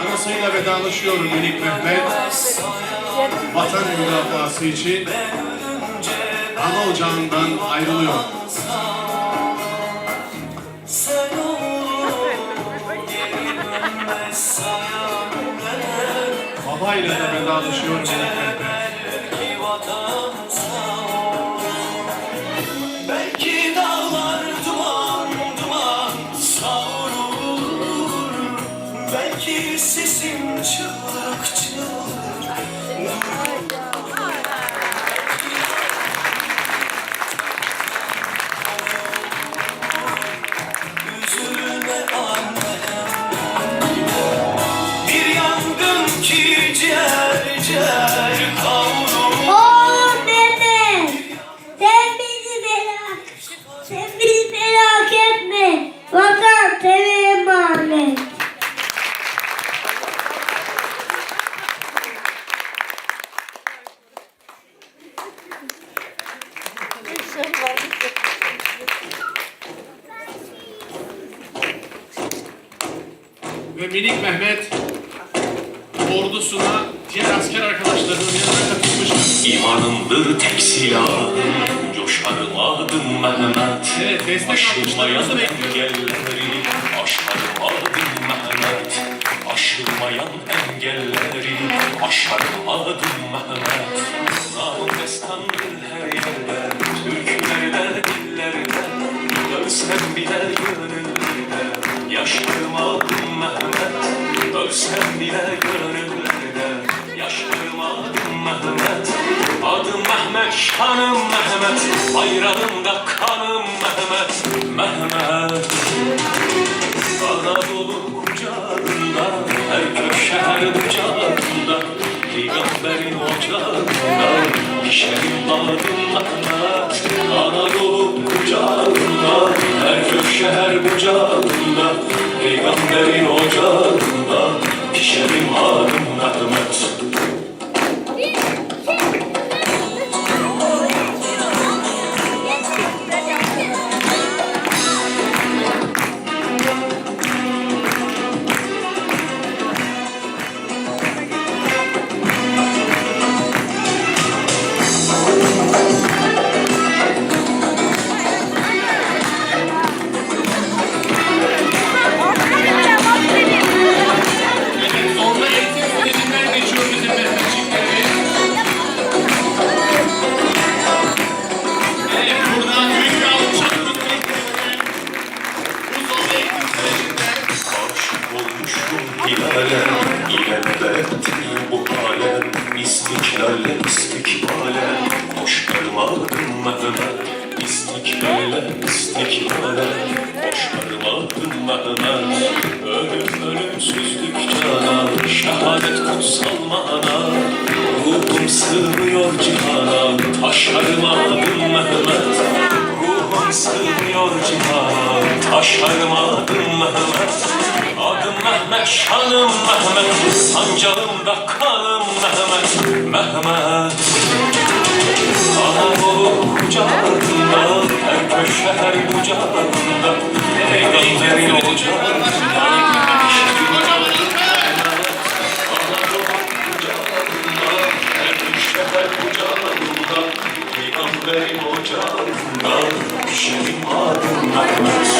Anasıyla vedalaşıyor minik Mehmet. Vatan müdafası için ana ocağından ayrılıyor. Babayla da vedalaşıyor minik Mehmet. Belki sesim çığlık çığlık Ve minik Mehmet ordusuna diğer asker arkadaşlarının yanına katılmıştır. İmanımdır tek silahım Coşarım adım Mehmet Evet, destek Aşılmayan alkışlarınızı bekliyorum. engelleri Aşarım adım Mehmet Aşılmayan engelleri Aşarım adım Mehmet Namım destandır her yerde Türkülerde, dillerde Ölsem bile gönüllerde Yaşarım adım Ölsem bile gönüllerde Yaşarım adım Mehmet. Adım Mehmet, şanım Mehmet. Bayrağımda kanım Mehmet. Mehmet. Anadolu kucağında Her köşe her bucağında. Peygamberin ocağında Pişerim adım Mehmet. Anadolu kucağında Her köşe bucağında. Peygamberin ocağında olmuşum hilale İlelebettir bu hale İstiklale istikbale Hoş gelmadın Mehmet İstiklale istiklale Hoş gelmadın Mehmet Ölüm ölümsüzlük cana Şehadet kutsal mana Ruhum sığmıyor cihana Taşarım adım Mehmet sığmıyor cihana Taşarım adım Mehmet. Adım Mehmet, şanım Mehmet Sancağımda kanım Mehmet. Mehmet. Anadolu kucağında Her köşe her bucağında Yeşil adımlarımız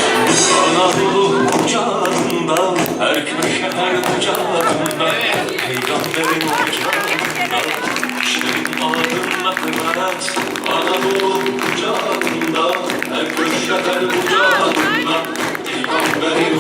Anadolu kucağından Her köşe her kucağından Peygamberin kucağından Yeşil adımlarımız Anadolu kucağından Her köşe her kucağından Peygamberin